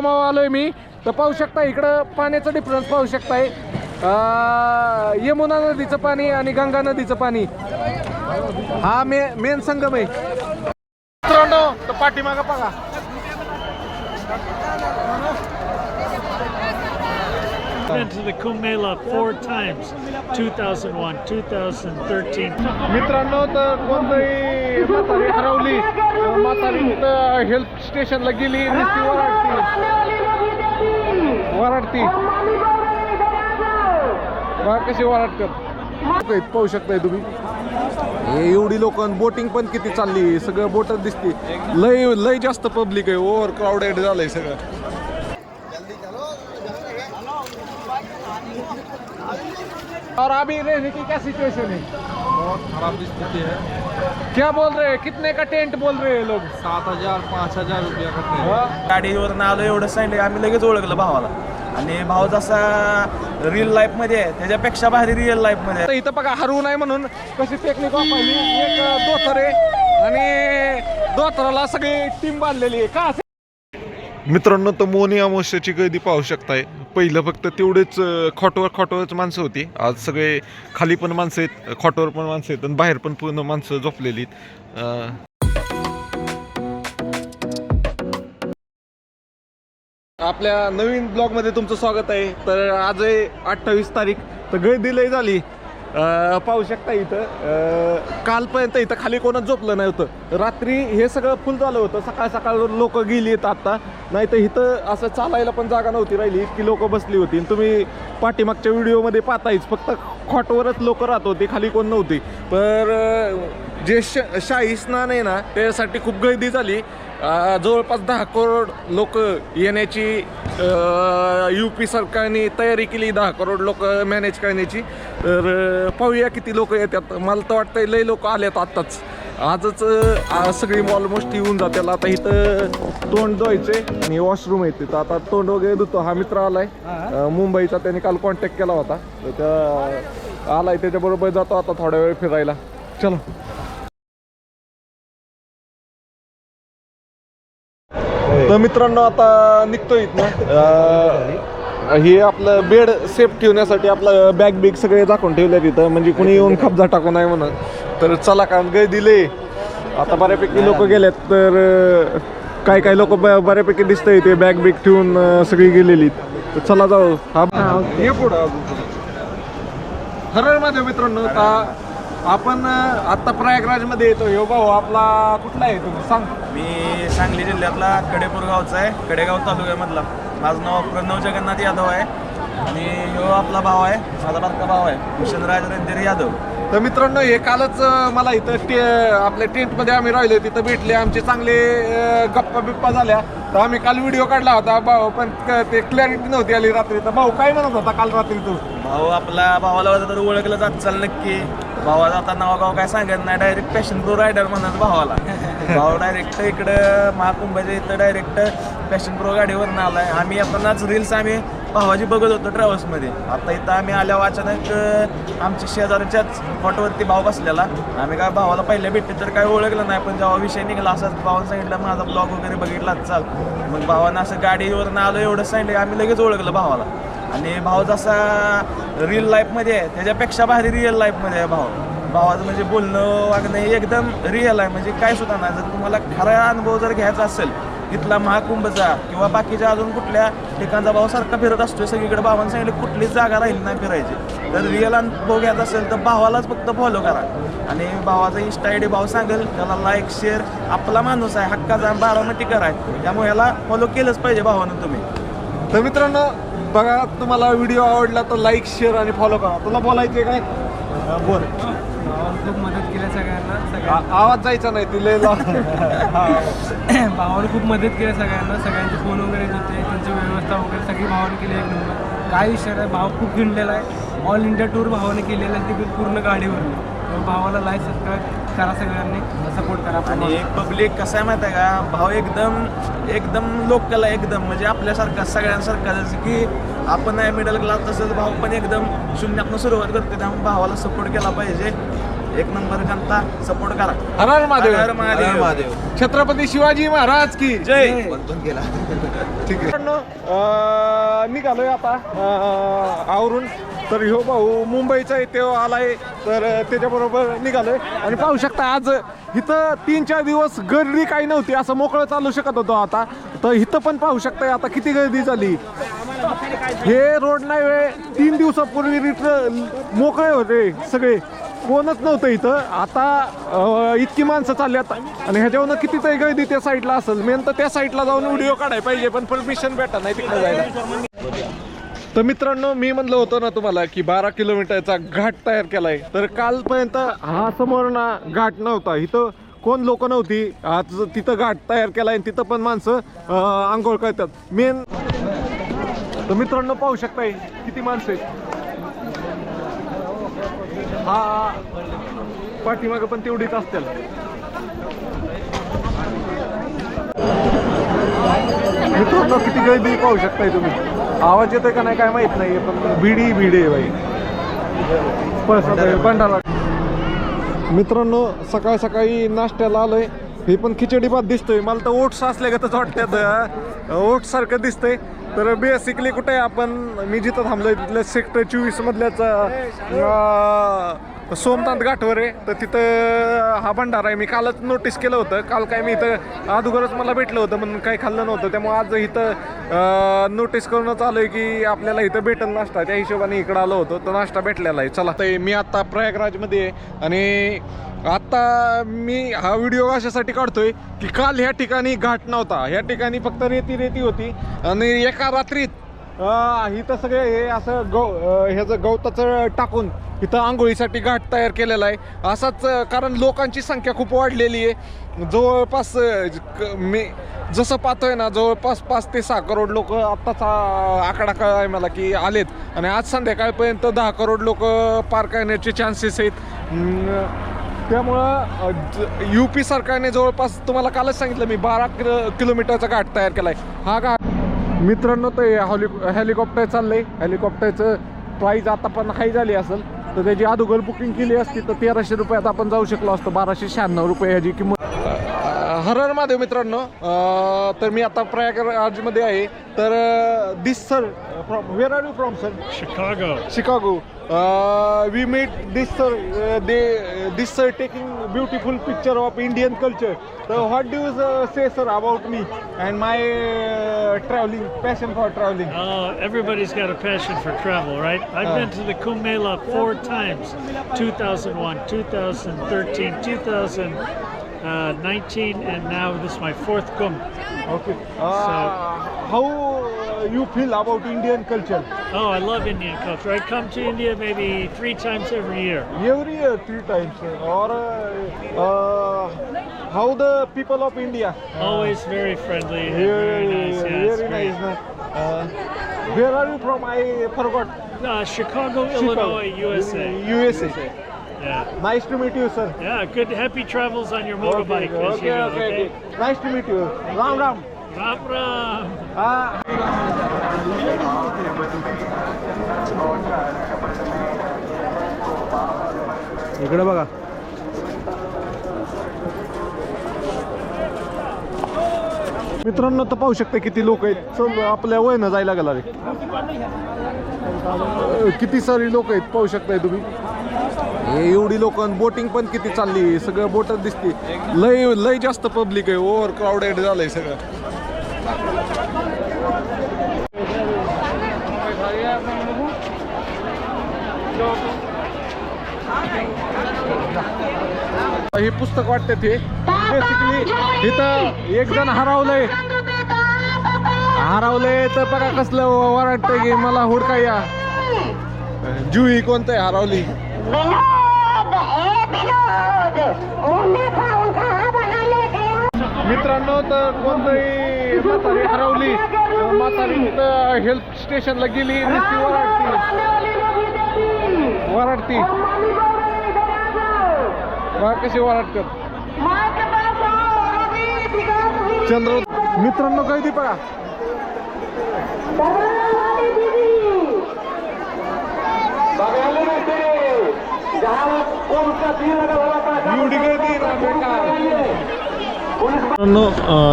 मावा आलोय मी. तर पाहू शकता इकडं पाण्याचा डिफरन्स पाहू शकताय यमुना नदीचं पाणी आणि गंगा नदीचं पाणी. हा मे मेन संगम आहे. मित्रांनो तर पाठीमागं बघा. Been to the Kumbh Mela four times 2001, 2013. मित्रांनो तर कोणतरी म्हातारी हरवली तर म्हातारी तिथं हेल्थ स्टेशनला गेली नुसती वराडती. वराडती. बघा कशी वराडतात पाहू शकताय तुम्ही. हे एवढी लोक बोटिंग पण किती चालली सगळं बोटच दिसते. लय लय जास्त पब्लिक आहे ओव्हर क्राऊडेड झालंय सगळं. और अभी रहने की क्या सिचुएशन है? बहुत खराब स्थिति है। क्या बोल रहे हैं? कितने का टेंट बोल रहे हैं लोग? सात हजार पाच हजार रुपया करते हाँ? गाडीवरनं आलो एवढं सांगितलं आम्ही लगेच ओळखलं भावाला. आणि भाव जसा रिअल लाईफमध्ये आहे त्याच्यापेक्षा भारी रिअल लाईफमध्ये तर इथं बघा हरवू नाही म्हणून कशी टेक्निक वापरली. एक दोथर आहे. आणि दोथराला सगळी टीम बांधलेली आहे. का? मित्रांनो तर मोनी अमावस्याची गर्दी पाहू शकताय. पहिलं फक्त तेवढेच खॉटवर खॉटवरच माणसं होती. आज सगळे खाली पण माणसं आहेत खॉटवर पण माणसं आहेत आणि बाहेर पण पूर्ण माणसं झोपलेली आहेत. आपल्या नवीन ब्लॉगमध्ये तुमचं स्वागत आहे. तर आज आहे अठ्ठावीस तारीख तर गर्दी लय झाली. पाहू शकता इथं कालपर्यंत इथं खाली कोणच झोपलं नव्हतं. रात्री हे सगळं फुल झालं होतं. सकाळ सकाळ लोक गेली आहेत आत्ता नाही तर इथं असं चालायला पण जागा नव्हती राहिली. इतकी लोक बसली होती. तुम्ही पाठीमागच्या व्हिडिओमध्ये पाहतायच. फक्त खॉटवरच लोक राहत होती. खाली कोण नव्हती. तर जे श शाही स्नान आहे ना त्यासाठी खूप गर्दी झाली. जवळपास दहा करोड लोक येण्याची यू पी सरकारने तयारी केली दहा करोड लोक मॅनेज करण्याची. तर पाहूया किती लोक येतात. मला तर वाटतंय लय लोक आलेत आत्ताच. आजच सगळी ऑलमोस्ट येऊन जातील आता इथं तोंड धुवायचे आणि वॉशरूम आहे तिथं. आता तोंड वगैरे धुतो. हा मित्र आलाय. मुंबईचा त्याने काल कॉन्टॅक्ट केला होता. तर त्या आलाय. त्याच्याबरोबर जातो आता थोड्या वेळ फिरायला. चलो. तर मित्रांनो आता निघतोय इथनं. हे आपलं बेड सेफ ठेवण्यासाठी आपलं बॅग बिग सगळे दाखवून ठेवले तिथं म्हणजे कुणी येऊन कब्जा टाकू नये म्हणून. तर चला कारण गे दिले. आता बऱ्यापैकी लोक गेलेत तर काय काय लोक बऱ्यापैकी दिसतंय ते बॅग बिग ठेवून सगळी गेलेली तर चला जाऊ. हा. हे पुढं हरळमध्ये मित्रांनो आता आपण आत्ता आता प्रयागराजमध्ये येतो यो हो, भाऊ आपला कुठला आहे तुम्ही सांग. मी सांगली जिल्ह्यातला कडेपूर गावचा आहे. कडेगाव तालुक्यामधला. माझं नाव प्रणव जगन्नाथ यादव आहे. आणि ह्यो आपला भाव आहे. माझा बारका भाव आहे. भूषणराज रणधीर यादव. तर मित्रांनो हे कालच मला इथं टे आपल्या टेंटमध्ये आम्ही राहिलो तिथं भेटले आमचे चांगले गप्पा बिप्पा झाल्या. तर आम्ही काल व्हिडिओ काढला होता भाऊ पण ते क्लॅरिटी नव्हती आली रात्री. तर भाऊ काय म्हणत होता काल रात्री तू? भाऊ आपला भावाला तर ओळखलं जात चाल नक्की. भावाला आता नावागाव काय सांगत नाही डायरेक्ट पॅशन प्रो रायडर म्हणत भावाला. भाऊ डायरेक्ट इकडं महाकुंभाच्या इथं डायरेक्ट पॅशन प्रो गाडीवरून आलाय. आम्ही आपणच रील्स आम्ही भावाजी बघत होतो ट्रॅव्हल्समध्ये. आता इथं आम्ही आल्यावर अचानक आमच्या शेजारच्याच फॉटोवरती भाव बसलेला. आम्ही काय भावाला पहिल्या भेटते तर काय ओळखलं नाही पण जेव्हा विषय निघाला असाच भावानं सांगितलं माझा ब्लॉग वगैरे बघितला चाल. मग भावानं असं गाडीवरून आलो एवढं सांगितलं आम्ही लगेच ओळखलं भावाला. आणि भाव जसा रिअल लाईफमध्ये आहे त्याच्यापेक्षा भारी रिअल लाईफमध्ये आहे भाव भावाचं म्हणजे बोलणं वागणं हे एकदम रिअल आहे. म्हणजे काय सुद्धा नाही जर तुम्हाला खरा अनुभव जर घ्यायचा असेल इथला महाकुंभचा किंवा बाकीच्या अजून कुठल्या ठिकाणचा भाव सारखा फिरत असतोय सगळीकडे भावानं सांगितलं कुठलीच जागा राहील नाही फिरायची. तर रिअल अनुभव घ्यायचा असेल तर भावालाच फक्त फॉलो करा. आणि भावाचा इन्स्टा आय डी भाव सांगेल त्याला लाईक शेअर आपला माणूस आहे हक्काचा बारामती कराय. त्यामुळे याला फॉलो केलंच पाहिजे भावानं तुम्ही. तर मित्रांनो बघा तुम्हाला व्हिडिओ आवडला तर लाईक शेअर आणि फॉलो करा. तुला बोलायचे काय? बोल. भावानं खूप मदत केली सगळ्यांना सगळ्या आ- आवाज जायचा नाही तिला भावानं खूप मदत केली सगळ्यांना सगळ्यांचे फोन वगैरे होते त्यांची व्यवस्था वगैरे सगळी भावाने केली एक नंबर काय विषय नाही भाव खूप हिंडलेला आहे. ऑल इंडिया टूर भावाने केलेला आहे ते पूर्ण गाडीवर भावाला लाईक सबस्क्राईब करा सगळ्यांनी सपोर्ट करा आणि एक पब्लिक कसं आहे माहिती आहे का? भाव एकदम एकदम लोकल आहे एकदम. म्हणजे आपल्यासारखा सगळ्यांसारखा. जसं की आपण आहे मिडल क्लास तसंच भाव पण एकदम शून्यातनं सुरुवात करते त्यामुळे भावाला सपोर्ट केला पाहिजे. एक नंबर जनता सपोर्ट करा. हर हर महादेव. हर महादेव. छत्रपती शिवाजी महाराज की जय. मित्रांनो, अं, निघालोय आता अं, आवरून. तर ह्यो भाऊ मुंबईचा इथे आलाय तर त्याच्याबरोबर निघालोय. आणि पाहू शकता आज इथं तीन चार दिवस गर्दी काही नव्हती असं मोकळं चालू शकत होतो आता. तर इथं पण पाहू शकताय आता किती गर्दी झाली. हे रोड नाही वेळ तीन दिवसापूर्वी इथं मोकळे होते सगळे. कोणच नव्हतं इथं. आता इतकी माणसं चालल्यात. आणि ह्याच्यावरनं कितीतरी गर्दी त्या साईडला असेल. मेन तर त्या साईडला जाऊन व्हिडिओ काढायला पाहिजे पण परमिशन भेटा नाही तिकडे जायला. तर मित्रांनो मी म्हणलं होतं ना तुम्हाला की बारा किलोमीटरचा घाट तयार केलाय. तर कालपर्यंत हा समोर ना घाट नव्हता. इथं कोण लोक नव्हती. आज तिथं घाट तयार केलाय आणि तिथं पण माणसं आंघोळ करतात. मेन तर मित्रांनो पाहू शकताय किती माणसं आहेत. हा पाठीमागं पण तेवढीच असतील. मित्रांनो किती गर्दी पाहू शकताय तुम्ही. आवाज येतोय का नाही काय माहीत नाही पण भिडी भिडी आहे बाई. भंडारा. मित्रांनो सकाळ सकाळी नाश्त्याला आलोय. हे पण खिचडी भात दिसतोय. मला तर ओट्स असल्यागतच वाटतात ओट्स सारखं दिसतंय. तर बेसिकली कुठे आहे आपण मी जिथं थांबलोय तिथल्या सेक्टर चोवीस मधल्याच सोमनाथ घाटवर आहे. तर तिथं हा भंडारा आहे. मी कालच नोटीस केलं होतं. काल काय मी इथं अगोदरच मला भेटलं होतं म्हणून काही खाल्लं नव्हतं. त्यामुळे आज इथं नोटीस करूनच आलो आहे की आपल्याला इथं भेटल नाश्ता. त्या हिशोबाने इकडं आलो होतो. तर नाश्ता भेटलेला आहे. चला. तर मी आत्ता प्रयागराजमध्ये आहे. आणि आत्ता मी हा व्हिडिओ अशासाठी काढतोय की काल ह्या ठिकाणी घाट नव्हता. ह्या ठिकाणी फक्त रेती रेती होती. आणि एका रात्रीत इथं सगळे हे असं गौ ह्याचं गवताचं टाकून इथं आंघोळीसाठी घाट तयार केलेला आहे. असाच कारण लोकांची संख्या खूप वाढलेली आहे. जवळपास क- मी जसं पाहतोय ना जवळपास पाच ते सहा करोड लोक आत्ताचा आकडा कळाय मला की आलेत. आणि आज संध्याकाळपर्यंत दहा करोड लोक पार करण्याचे चान्सेस आहेत. त्यामुळं यू पी सरकारने जवळपास तुम्हाला कालच सांगितलं मी बारा किलो किलोमीटरचा घाट तयार केला आहे हा घाट मित्रांनो ते हॉली हेलिकॉप्टर चाललंय. हेलिकॉप्टरचं प्राईज आता पण हाय झाली असेल. तर त्याची आदोगल बुकिंग केली असती तर तेराशे रुपयात आपण जाऊ शकलो असतो. बाराशे शहाण्णव रुपये ह्याची किंमत. हर हर महादेव मित्रांनो तर मी आता प्रयागराजमध्ये आहे. तर this sir from where are you from sir Chicago. Chicago. We met this sir they this sir taking beautiful picture of Indian culture तर what do you say sir about me and my travelling passion for travelling everybody is got fashion for travel right I to the Kumbh Mela fort been to the Kumbh Mela four times 2001, 2013, 2019, and now this is my fourth Kumbh. Okay. Uh, how uh, you feel about Indian culture? Oh, I love Indian culture. I come to India maybe three times every year. Every year, three times. Or uh, uh, how the people of India? Always very friendly Very, very nice. Yeah, very nice. Uh, where are you from? I forgot. Uh, Chicago, Chicago. Illinois, USA. USA. Yeah. Nice to meet you, sir. Yeah, good happy travels on your Okay, motorbike. as okay, you go, okay, okay. Nice to meet you. Ram Ram. Ram Ram. Ah. इकडे बघा मित्रांनो तर पाहू शकता किती लोक आहेत चल आपल्या वयनं जायला गेला रे अं, किती सारी लोक आहेत पाहू शकताय तुम्ही? हे एवढी लोक बोटिंग पण किती चालली सगळं बोटच दिसते. लय लय जास्त पब्लिक आहे. ओव्हर क्राऊडेड झालंय सगळं. हे पुस्तक वाटते ते. बेसिकली इथं एक जण हरवलंय. हरवलंय तर बघा कसलं वाटतंय की मला हुडका या जुई कोणतं आहे हरवली मित्रांनो तर कोणतरी म्हातारी हरवली तर म्हातारी हेल्प स्टेशनला गेली नुसती वराडती. वराडती. बघा कशी वराडतात चंद्र मित्रांनो कैदी बघा वाली दीदी जहाँ एवढी गर्दी ना बेकार मित्रांनो, अं,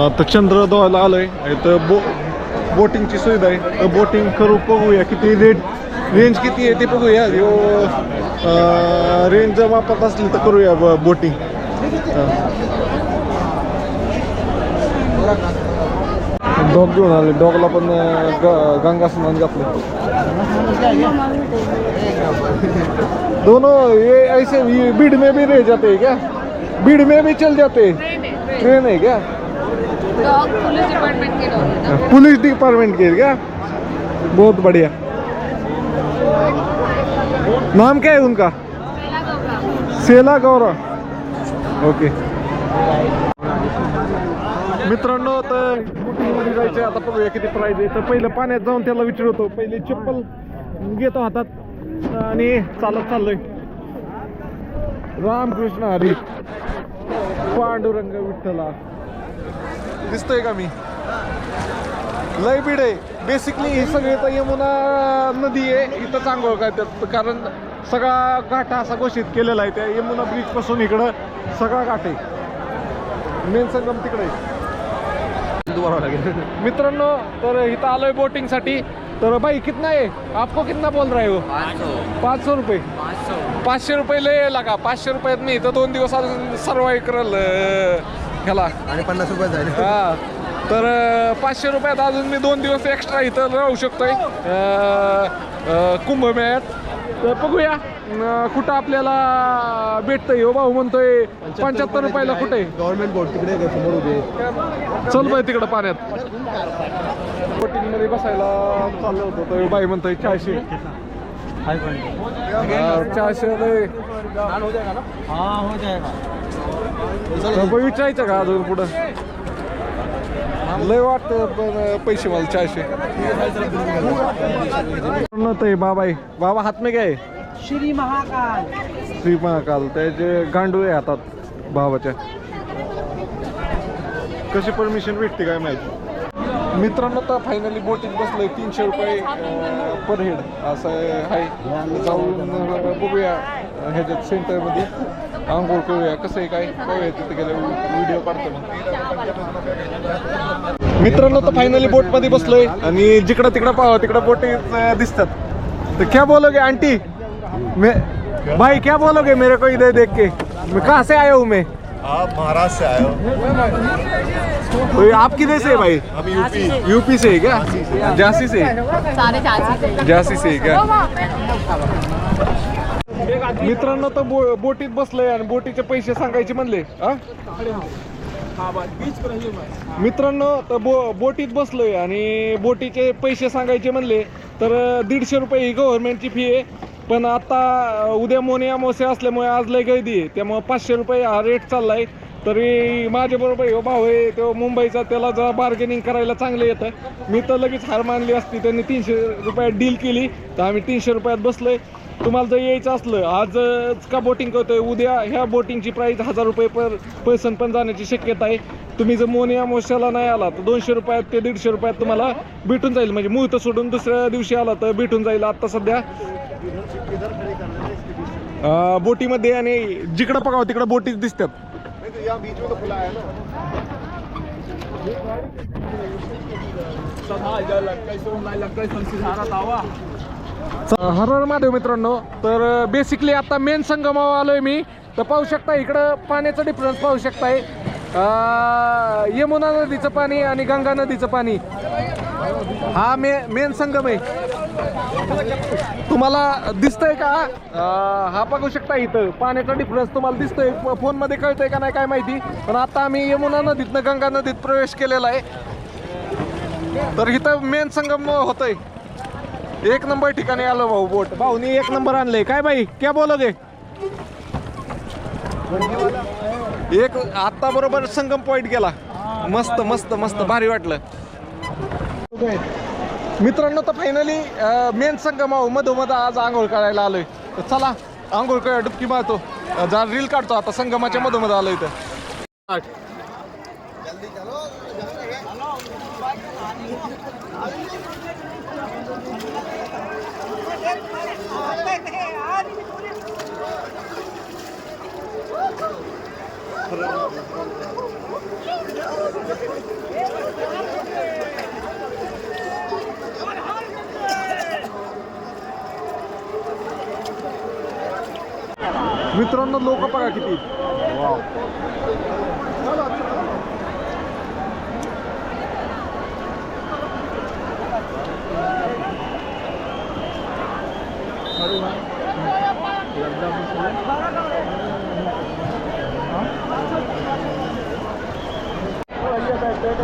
आता चंद्रदोहाला आलोय. इथं बो बोटिंगची सुविधा आहे. तर बोटिंग करू बघूया किती रेट रेंज किती आहे ते बघूया. यो रेंज जर वापरत असली तर करूया ब- बोटिंग. डॉग घेऊन आले. डॉगला पण अं, गंगा स्नान घातलं. दोनों ये ऐसे ये भीड़ में भी रह जाते हैं क्या? भीड़ में भी चल जाते हैं? ट्रेन है क्या? डॉग पुलिस डिपार्टमेंट के डॉग पुलिस डिपार्टमेंट के क्या? बहुत बढ़िया। नाम क्या है उनका? सेला गौरा। ओके मित्रांनो तर बोटिंगमध्ये आता बघूया किती प्राईज आहे. तर पहिलं पाण्यात जाऊन त्याला विचारतो. पहिले चप्पल घेतो हातात. आणि चालत चाललोय. रामकृष्ण हरी. पांडुरंग विठ्ठला. दिसतोय का मी? लय बीड आहे. बेसिकली ही सगळी तर यमुना नदी आहे. इथं चांगळ काय त्यात कारण सगळा घाट असा घोषित केलेला आहे. त्या यमुना ब्रिजपासून इकडं सगळा घाट आहे. मेन संगम तिकडे आहे मित्रांनो तर इथं आलोय बोटिंगसाठी. तर भाई कितना आहे? आपको कितना बोल रहे हो? पाच सौ रुपये. पाचशे. रुपये लय लागा. पाचशे रुपयात मी इथं दोन दिवस अजून सर्वाईव्ह करल ह्याला आणि पन्नास रुपये जाईल हा. तर पाचशे रुपयात अजून मी दोन दिवस एक्स्ट्रा इथं राहू शकतोय. कुंभमेळ्यात. तर बघूया कुठं आपल्याला भेटतंय हो भाऊ म्हणतोय. पंच्याहत्तर रुपयाला कुठे? गव्हर्नमेंट बोर्ड तिकडे समोर उभे चल बाय तिकडं पाण्यात. बोटिंगमध्ये बसायला चाललो होतो तर बाई म्हणतोय चारशे. हा, चारशे हाँ हो विचारायचं का अजून पुढं? लय वाटतं पैसे मला चारशे. नव्हतं बाबा आहे. बाबा हात में काय? श्री महाकाल. श्री महाकाल त्याचे गांडू आहे हातात बाबाच्या कशी परमिशन भेटते काय माहिती? मित्रांनो तर फायनली बोटीत बसलोय तीनशे रुपये पर हेड असं आहे जाऊन बघूया ह्याच्यात सेंटरमध्ये आंघोळ करूया कसं आहे काय करूया तिथे गेल्या व्हिडिओ काढतो मग मित्रांनो तर फायनली बोट मध्ये बसलोय. आणि जिकडं तिकडं पाहावं तिकडं बोटी दिसतात. तर क्या बोलोगे आंटी? मैं भाई क्या बोलोगे मेरे को इधर देख के? मैं कहाँ से आया हूँ मैं? आप महाराष्ट्र से आए हो। तो आप किधर से है भाई? हम यूपी यूपी से है क्या? झांसी से। झांसी से। झांसी से है क्या? मित्रांनो तर बो बोटीत बसलंय आणि बोटीचे पैसे सांगायचे म्हणले मित्रांनो तर बो बोटीत बसलोय आणि बोटीचे पैसे सांगायचे म्हणले तर दीडशे रुपये ही गव्हर्नमेंटची फी आहे. पण आता उद्या मोनी अमावस्या असल्यामुळे आज लय गर्दी आहे. त्यामुळे पाचशे रुपये हा रेट चाललाय. तरी माझ्या बरोबर हो भाऊ आहे तो मुंबईचा त्याला जरा बार्गेनिंग करायला चांगलं येतं. मी तर लगेच हार मानली असती त्यांनी तीनशे रुपयात डील केली. तर आम्ही तीनशे रुपयात बसलोय. तुम्हाला जर यायचं असलं आजच का बोटिंग करतोय? उद्या ह्या बोटिंगची प्राईस हजार रुपये पर पर्सन पण जाण्याची शक्यता आहे. तुम्ही जर मोनी अमावस्याला नाही आला तर दोनशे रुपयात ते दीडशे रुपयात तुम्हाला भेटून जाईल. म्हणजे मुहूर्त सोडून दुसऱ्या दिवशी आला तर भेटून जाईल आत्ता सध्या. बोटीमध्ये आणि जिकडं पकाव तिकडं बोटीच दिसतात. हर हर महादेव मित्रांनो तर बेसिकली आता मेन संगमावर आलोय मी. तर पाहू शकता इकडं पाण्याचा डिफरन्स पाहू शकताय यमुना नदीचं पाणी आणि गंगा नदीचं पाणी. हा मे मेन संगम आहे. तुम्हाला दिसतंय का? हा बघू शकता इथं. पाण्याचा डिफरन्स तुम्हाला दिसतोय. फोनमध्ये कळतंय का नाही काय माहिती. पण आता आम्ही यमुना नदीतनं गंगा नदीत प्रवेश केलेला आहे. तर इथं मेन संगम होतंय. एक नंबर ठिकाणी आलो भाऊ बोट. भाऊनी एक नंबर आणले काय बाई? क्या बोलोगे एक आता बरोबर संगम पॉइंट गेला. मस्त मस्त मस्त. भारी वाटलं. मित्रांनो तर फायनली मेन संगम आहो. मधोमध आज आंघोळ करायला आलोय. तर चला आंघोळ डुबकी मारतो. जरा रील काढतो आता. संगमाच्या मधोमध आलोय इथं. मित्रांनो लोक बघा किती. वाव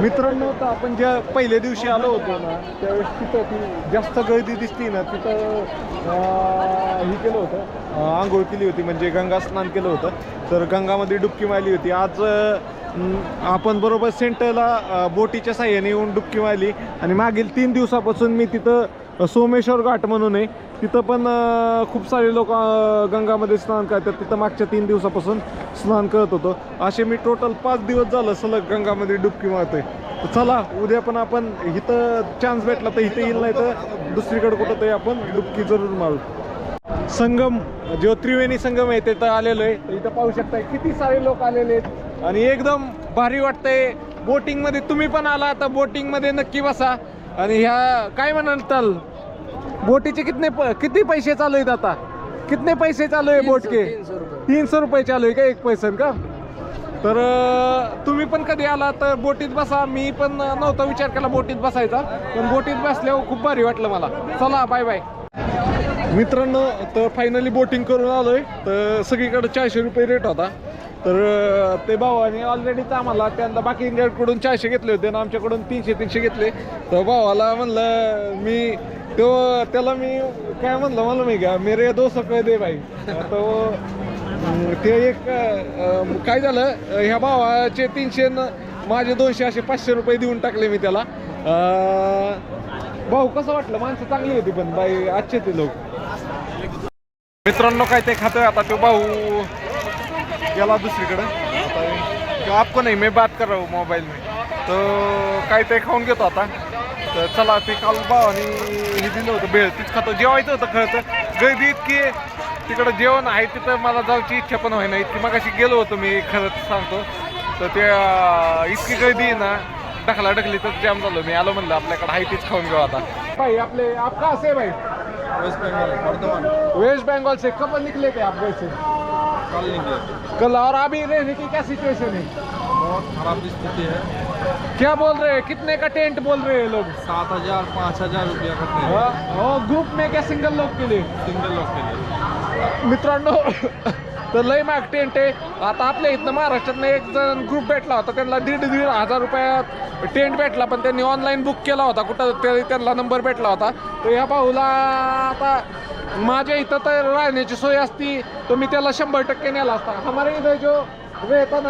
मित्रांनो तर आपण ज्या पहिल्या दिवशी आलो होतो ना त्यावेळेस तिथं ती जास्त गर्दी दिसली ना तिथं हे केलं होतं आंघोळ केली होती म्हणजे गंगा स्नान केलं होतं. तर गंगामध्ये डुबकी मारली होती. आज आपण बरोबर सेंटरला बोटीच्या साह्याने येऊन डुबकी मारली. आणि मागील तीन दिवसापासून मी तिथं सोमेश्वर घाट म्हणून आहे तिथं पण खूप सारे लोक गंगामध्ये स्नान करतात. तिथं मागच्या तीन दिवसापासून स्नान करत होतो. असे मी टोटल पाच दिवस झालं सलग गंगामध्ये डुबकी मारतोय. आहे चला उद्या पण आपण इथं चान्स भेटला तर इथं येईल नाही तर दुसरीकडे कुठं तरी आपण डुबकी जरूर मारू. संगम जो त्रिवेणी संगम आहे तिथं आलेलो आहे. तर इथं पाहू शकताय किती सारे लोक आलेले आहेत. आणि एकदम भारी वाटतंय. बोटिंगमध्ये तुम्ही पण आला तर बोटिंगमध्ये नक्की बसा. आणि ह्या काय म्हणाल बोटीचे कितने प- किती पैसे चालू आहेत आता? कितने पैसे चालू आहे बोट के तीन सौ रुपये चालू आहे का एक पैसन का? तर अं, तुम्ही पण कधी आला तर बोटीत बसा. मी पण नव्हता विचार केला बोटीत बसायचा पण बोटीत बसल्यावर खूप भारी वाटलं मला. चला बाय बाय मित्रांनो तर फायनली बोटिंग करून आलोय. तर सगळीकडे चारशे रुपये रेट होता. तर अं, ते भावाने ऑलरेडीच आम्हाला त्यांना बाकीकडून चारशे घेतले होते आणि आमच्याकडून तीनशे तीनशे घेतले. तर भावाला म्हणलं मी तो त्याला मी काय म्हणलं मला मी का मेरे दो कळ दे भाई. तो ते एक काय झालं ह्या भावाचे तीनशे न माझे दोनशे असे पाचशे रुपये देऊन टाकले मी त्याला. भाऊ कसं वाटलं? माणसं चांगली होती पण बाई अच्छे ते लोक. मित्रांनो काय ते खातोय आता तो भाऊ. गेला दुसरीकडं. आपको नाही मी बात कर मोबाईल मी तर काय ते खाऊन घेतो आता. तर चला ते काल भावानी दिलं होतं भेळ तीच खातो जेवायचं होतं खरं तर. गर्दी इतकी तिकडं जेवण आहे तिथं मला जायची इच्छा पण होईना. इतकी मगाशी गेलो होतो मी खरंच सांगतो. तर ते इतकी गर्दी आहे ना ढकला ढकली तर जाम झालो. मी आलो म्हणलं आपल्याकडे आहे तीच खाऊन घेऊ आता. भाई आपले आप कहाँ से भाई? वेस्ट बेंगल वर्धमान. वेस्ट बंगाल से कब निकले थे आप वैसे? कल निकले कल और अभी रहने की क्या सिचुएशन है? बहुत खराब स्थिति है. क्या बोल रहे हैं? कितने का टेंट बोल रहे हैं लोग? सात हजार पाँच हजार रुपया करते हैं हाँ, और ग्रुप में क्या सिंगल लोग के लिए? सिंगल लोग के लिए। मित्रांनो तर लय माग टेंट आहे. आता आपल्या इथनं महाराष्ट्रातनं एक जण ग्रुप भेटला होता त्यांना दीड दीड हजार रुपयात टेंट भेटला पण त्यांनी ऑनलाईन बुक केला होता कुठं त्यांना नंबर भेटला होता. तर ह्या भाऊला आता माझ्या इथं तर राहण्याची सोय असती तर मी त्याला शंभर टक्के नेला असता. हमारे इधर जो वेतन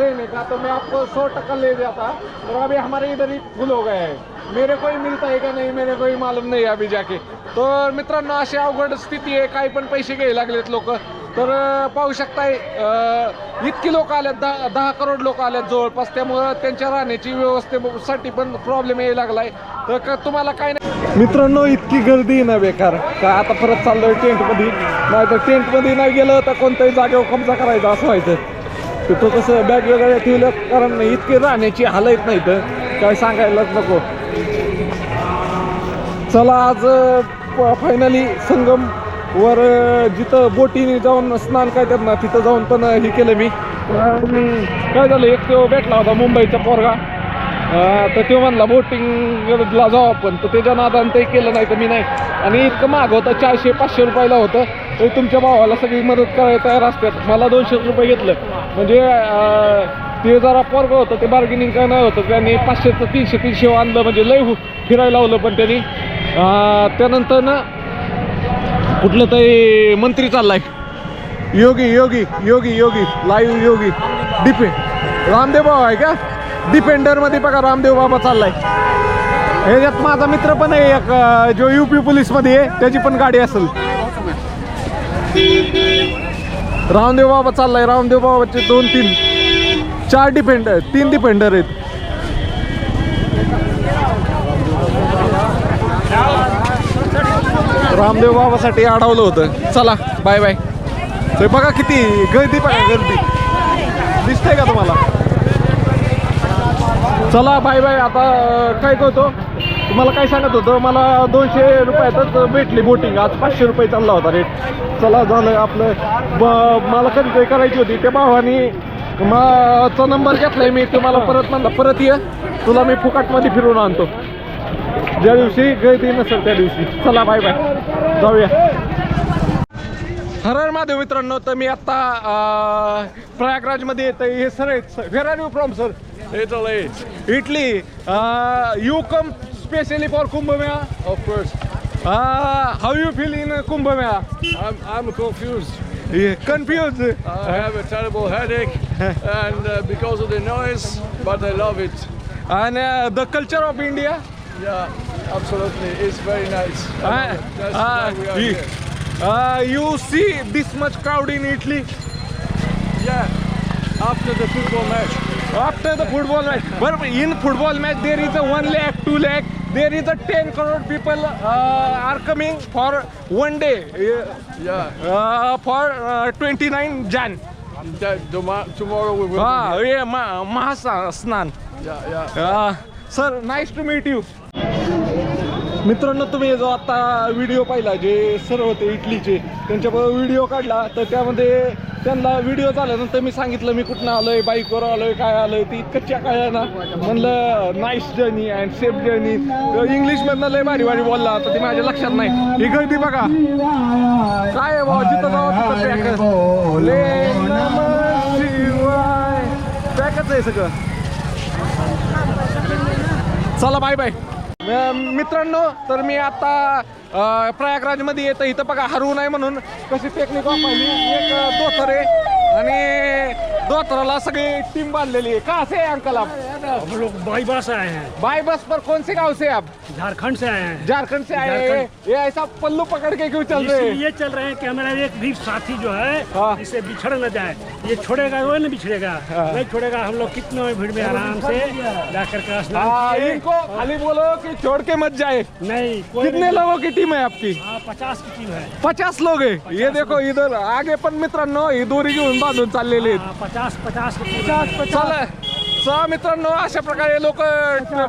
रहने का तो मैं आपको सौ टक्का ले जाता और अभी हमारे इधर ही फुल हो गए मेरे को ही मिलता है का नाही मेरे को ही मालूम नाही अभी जाके। तर मित्रांनो अशी अवघड स्थिती आहे काही पण पैसे घ्यायला लागलेत लोक. तर पाहू शकताय इतकी लोक आल्यात दहा दहा करोड लोक आल्यात जवळपास. त्यामुळं त्यांच्या राहण्याची व्यवस्थेसाठी पण प्रॉब्लेम यायला लागलाय. तर का तुम्हाला काय नाही मित्रांनो इतकी गर्दी आहे ना बेकार. का आता परत चाललोय टेंटमध्ये नाही तर टेंटमध्ये नाही गेलं तर कोणत्याही जागेवर कब्जा करायचा असं व्हायचं. तिथं कसं बॅग वगैरे ठेवलं कारण इतके राहण्याची हालत नाही तर काय सांगायलाच नको. चला आज फायनली संगम वर जिथं बोटीने जाऊन स्नान करतात ना तिथं जाऊन पण हे केलं मी. काय झालं एक तो भेटला होता मुंबईचा पोरगा. तर तो म्हणला बोटिंगला जाऊ आपण. तर त्याच्या नादानं ते केलं नाही तर मी नाही. आणि इतकं महाग होतं चारशे पाचशे रुपयाला होतं. तर तुमच्या भावाला सगळी मदत करायला तयार असतात. मला दोनशे रुपये घेतलं. म्हणजे ते जरा पोरग होतं ते बार्गेनिंग काय नाही होतं. त्यांनी पाचशेचं तीनशे तीनशे आणलं. म्हणजे लय फिरायला लावलं पण त्यांनी. त्यानंतर ना कुठलं तरी मंत्री चाललाय. योगी योगी योगी योगी. लाईव्ह योगी. डिपे रामदेव बाबा आहे का? डिपेंडरमध्ये बघा रामदेव बाबा चाललाय. ह्याच्यात माझा मित्र पण आहे एक जो यू पी पोलीसमध्ये आहे त्याची पण गाडी असेल. रामदेव बाबा चाललाय. रामदेव बाबाचे दोन तीन चार डिफेंडर तीन डिफेंडर आहेत. रामदेव बाबासाठी अडवलं होतं. चला बाय बाय ते बघा किती गर्दी बघा गर्दी. दिसतंय का तुम्हाला? चला बाय बाय आता काय करतो? तुम्हाला काय सांगत होतं? मला दोनशे रुपयातच भेटली बोटिंग. आज पाचशे रुपये चालला होता रेट चला झालं आपलं. ब मला खरेदी करायची होती त्या भावानी चा नंबर घेतलाय मी. तुम्हाला परत म्हणला परत ये. तुला मी फुकाटमध्ये फिरून आणतो. ज्या दिवशी गर्दी नसेल त्या दिवशी. चला बाय बाय जाऊया. हर हर महादेव मित्रांनो तर मी आता अं, प्रयागराजमध्ये येतं हे sir where are you from sir Italy. Italy you come specially for Kumbh Mela? Of course. How you feel in Kumbh Mela I'm, I'm confused. Confuse I have a terrible headache and uh, because of the noise, but I love it. and uh, the culture of India. Yeah, absolutely. It's very nice. I Uh, love it. That's uh, why we are you, here. uh, you see this much crowd in Italy Yeah, after the football match. after the football match. But in football match there is a one lakh, two lakh. There is a ten crore people uh, are coming for one day uh, Yeah, uh, for uh, 29 Jan. that, tomorrow we will Ah, be here. yeah, ma- Mahasnan. Yeah, yeah. Uh, sir, nice to meet you. मित्रांनो तुम्ही जो आता video पाहिला जे sir होते इटलीचे त्यांच्याबरोबर video काढला तर त्यामध्ये त्यांना व्हिडिओ झाल्यानंतर मी सांगितलं मी कुठनं आलोय बाईकवर आलोय काय आलोय ती इतकच्या काय ना. म्हणलं nice journey and safe journey इंग्लिशमधनं लय भारी भारी बोलला तर ते माझ्या लक्षात नाही. ही गर्दी बघा. काय आहे भाऊ जिथं जावं तिथं पॅकच ले आहे सगळं. चला बाय बाय मित्रांनो तर मी आता प्रयागराजमध्ये येतं इथं बघा हरवू नाही म्हणून. कशी टेक्निक वापरली एक अ, धोतर आहे आणि धोतराला सगळी टीम बांधलेली आहे. का असे अंकल आप हम लोग बाई बस आए हैं। बाई बस पर कौन से गाँव से आप? झारखंड से आए हैं। झारखंड से आए हैं। ये ऐसा पल्लू पकड़ के क्यों चल रहे हैं? इसलिए चल रहे हैं कि हमारा एक भी साथी जो है हाँ। इससे बिछड़ न जाए। ये छोड़ेगा वो नहीं बिछड़ेगा? नहीं छोड़ेगा हम लोग कितने भीड़ में आराम से जाकर के स्नान हाँ, इनको खाली बोलो कि छोड़ के मत जाए। नहीं कितने। लोगों की टीम है आपकी? हाँ पचास की टीम है। पचास लोग है। ये देखो इधर आगे पण मित्रांनो ही दोरी घेऊन बांधून चाललेले आहेत हाँ, पचास पचास की चला मित्रांनो अशा प्रकारे लोक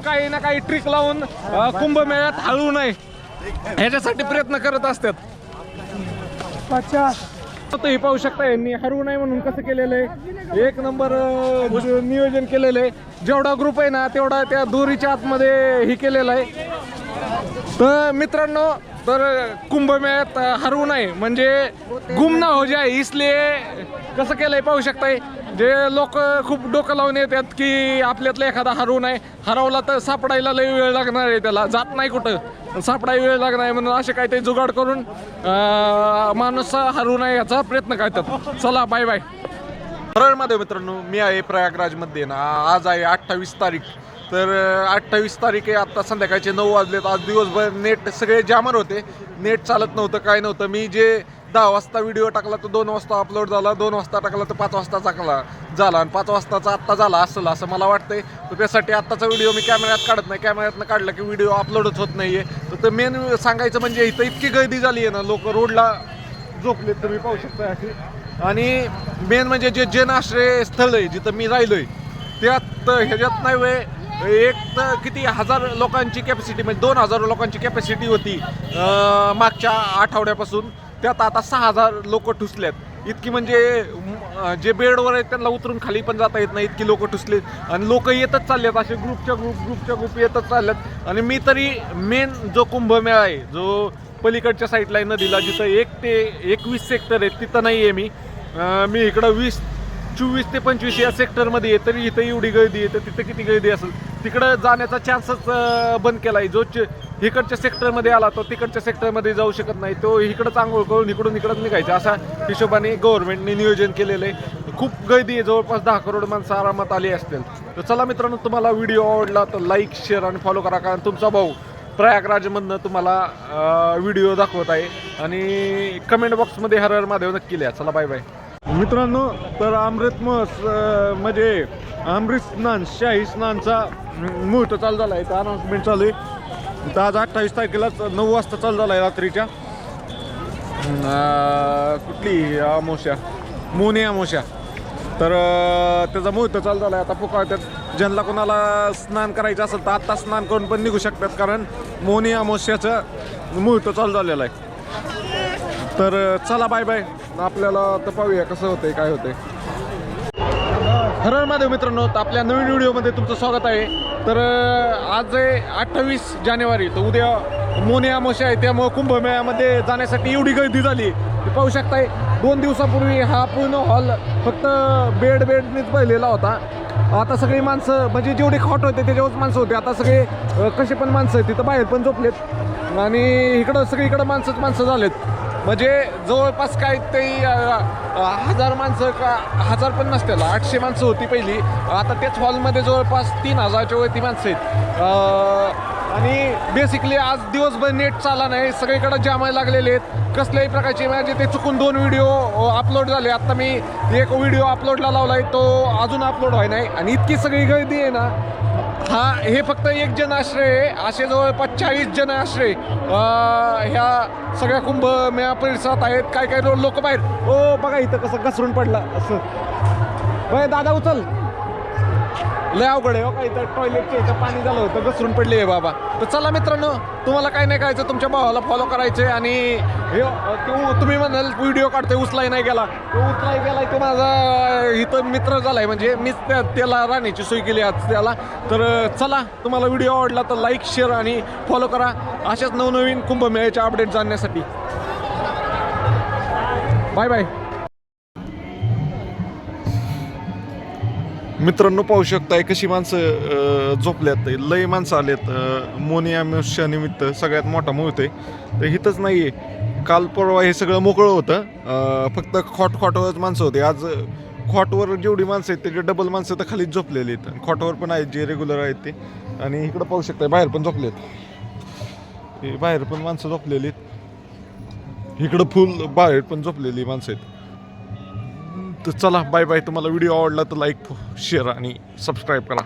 काही ना काही ट्रिक लावून कुंभमेळ्यात हळू नये. ह्याच्यासाठी प्रयत्न करत असतात. आता हे पाहू शकता यांनी हरवू नये म्हणून कसं केलेलं आहे. एक नंबर नियोजन केलेलं आहे. जेवढा ग्रुप आहे ना तेवढा त्या दोरीच्या आतमध्ये हे केलेलं आहे. तर मित्रांनो तर कुंभमेळ्यात हरवू नये. म्हणजे गुम ना हो जाय इसलिए कसं केलंय पाहू शकताय? जे लोक खूप डोकं लावून येतात की आपल्यातला एखादा हरवू नये. हरवला तर सापडायला लई वेळ लागणार आहे त्याला. जात नाही कुठं. सापडाय वेळ लागणार आहे म्हणून असे काहीतरी जुगाड करून माणूस हरवू नये याचा प्रयत्न करतात. चला बाय बाय परळमध्ये मित्रांनो मी आहे प्रयागराजमध्ये ना. आज आहे अठ्ठावीस तारीख. तर अठ्ठावीस तारीख आहे आत्ता संध्याकाळचे नऊ वाजलेत. आज दिवसभर नेट सगळे जामर होते. नेट चालत नव्हतं काय नव्हतं. मी जे दहा वाजता व्हिडिओ टाकला तो दोन वाजता अपलोड झाला. दोन वाजता टाकला तर पाच वाजता टाकला झाला. आणि पाच वाजताचा आत्ता झाला असेल असं मला वाटतंय. तर त्यासाठी आत्ताचा व्हिडिओ मी कॅमेऱ्यात काढत नाही. कॅमेऱ्यातनं काढला की व्हिडिओ अपलोडच होत नाही आहे तर ते मेन सांगायचं म्हणजे इथं इतकी गर्दी झाली आहे ना लोक रोडला झोपले तुम्ही पाहू शकता अशी. आणि मेन म्हणजे जे जन आश्रय स्थळ आहे जिथं मी राहिलोय त्यात ह्याच्यात नाही वेळ एक तर किती हजार लोकांची कॅपॅसिटी म्हणजे दोन हजार लोकांची कॅपॅसिटी होती मागच्या आठवड्यापासून. त्यात आता सहा हजार लोक ठुसल्यात इतकी म्हणजे जे बेडवर आहेत त्यांना उतरून खाली पण जाता येत नाही इतकी लोक ठुसले. आणि लोक येतच चाललेत असे ग्रुपच्या ग्रुप ग्रुपच्या ग्रुप येतच चालल्यात आणि मी तरी मेन जो कुंभमेळा आहे जो पलीकडच्या साईडला आहे नदीला जिथं एक ते एकवीस सेक्टर आहेत तिथं नाही आहे मी मी इकडं वीस चोवीस ते पंचवीस या सेक्टरमध्ये आहे तरी इथं एवढी गर्दी आहे तर तिथं किती गर्दी असेल? तिकडं जाण्याचा चान्सच बंद केला आहे जो इकडच्या सेक्टरमध्ये आला तो तिकडच्या सेक्टरमध्ये जाऊ शकत नाही. तो इकडंच आंघोळ करून इकडून इकडंच निघायचा. असा हिशोबाने गव्हर्नमेंटने नियोजन केलेलं आहे. खूप गर्दी आहे. जवळपास दहा करोड माणसं आरामात आली असतील. तर चला मित्रांनो तुम्हाला व्हिडिओ आवडला तर लाईक शेअर आणि फॉलो करा. कारण तुमचा भाऊ प्रयागराजमधनं तुम्हाला व्हिडिओ दाखवत आहे. आणि कमेंट बॉक्समध्ये हर हर महादेव नक्की लिहा. चला बाय बाय मित्रांनो तर अमृत महोत्स म्हणजे अमृत स्नान शाही स्नानचा मुहूर्त चालू झाला. आहे तर अनाऊन्समेंट चालू आहे. तर आज अठ्ठावीस तारखेलाच नऊ वाजता चालू झाला आहे रात्रीच्या. कुठली अमोशा मोनी अमोशा तर त्याचा मुहूर्त चालू झाला आहे. आता पुकारतात. ज्यांना कोणाला स्नान करायचं असेल तर आत्ता स्नान करून पण निघू शकतात कारण मोनी अमावस्याचं मुहूर्त चालू झालेलं आहे. तर चला बाय बाय आपल्याला तर पाहूया कसं होतंय काय होतंय. हरण महादेव मित्रांनो आपल्या नवीन व्हिडिओमध्ये तुमचं स्वागत आहे. तर आज आहे अठ्ठावीस जानेवारी तर उद्या मोने अमावस्या आहे त्यामुळं कुंभमेळ्यामध्ये जाण्यासाठी एवढी गर्दी झाली. पाहू शकताय दोन दिवसापूर्वी हा पूर्ण हॉल फक्त बेड बेडनेच भरलेला होता. आता सगळी माणसं म्हणजे जेवढे खॉट होते त्याच्यावरच माणसं होते. आता सगळे कसे पण माणसं आहेत तिथं बाहेर पण झोपलेत. आणि इकडं सगळीकडं माणसंच माणसं झालेत. म्हणजे जवळपास काय ते हजार माणसं का हजार पण नसतील आठशे माणसं होती पहिली. आता त्याच हॉलमध्ये जवळपास तीन हजारच्या वरती माणसं आहेत. आणि बेसिकली आज दिवसभर नेट चाला नाही सगळीकडे जामायला लागलेले आहेत. कसल्याही प्रकारचे म्हणजे ते चुकून दोन व्हिडिओ अपलोड झाले. आत्ता मी एक व्हिडिओ अपलोडला लावला आहे तो अजून अपलोड व्हाय नाही. आणि इतकी सगळी गर्दी आहे ना हा हे फक्त एक जन आश्रय आहे. असे जवळपास चाळीस जन आश्रय. ह्या सगळ्या कुंभमेळा परिसरात आहेत. काय काय लोक बाहेर. ओ बघा इथं कसं घसरून पडला असं. बघ दादा उचल. लय अवघड आहे हो काय तर. टॉयलेटच्या इथं पाणी झालं होतं घसरून पडले आहे बाबा. तर चला मित्रांनो तुम्हाला काय नाही करायचं तुमच्या भावाला फॉलो करायचे आणि हे तुम्ही म्हणाल व्हिडिओ काढतोय उचलाय नाही गेला. तो उचलाय गेलाय तो माझा इथं मित्र झालाय. म्हणजे मीच त्या- त्याला राहण्याची सोय केली आज त्याला. तर चला तुम्हाला व्हिडिओ आवडला तर लाईक शेअर आणि फॉलो करा. अशाच नवनवीन कुंभमेळ्याच्या अपडेट जाणण्यासाठी. बाय बाय मित्रांनो पाहू शकताय कशी माणसं झोपल्यात. लय माणसं आलेत. मोनी अमावस्यानिमित्त सगळ्यात मोठा मुहूर्त आहे तर इथंच नाही आहे काल परवा हे सगळं मोकळं होतं. फक्त खॉट खॉटवरच माणसं होते. आज खॉटवर जेवढी माणसं आहेत त्याचे डबल माणसं तर खालीच झोपलेली आहेत. आणि खॉटवर पण आहेत जे रेग्युलर आहेत ते. आणि इकडं पाहू शकताय बाहेर पण झोपलेत. हे बाहेर पण माणसं झोपलेली आहेत. इकडं फुल बाहेर पण झोपलेली माणसं आहेत. तर चला बाय बाय तुम्हाला व्हिडिओ आवडला तर लाईक शेअर आणि सबस्क्राईब करा.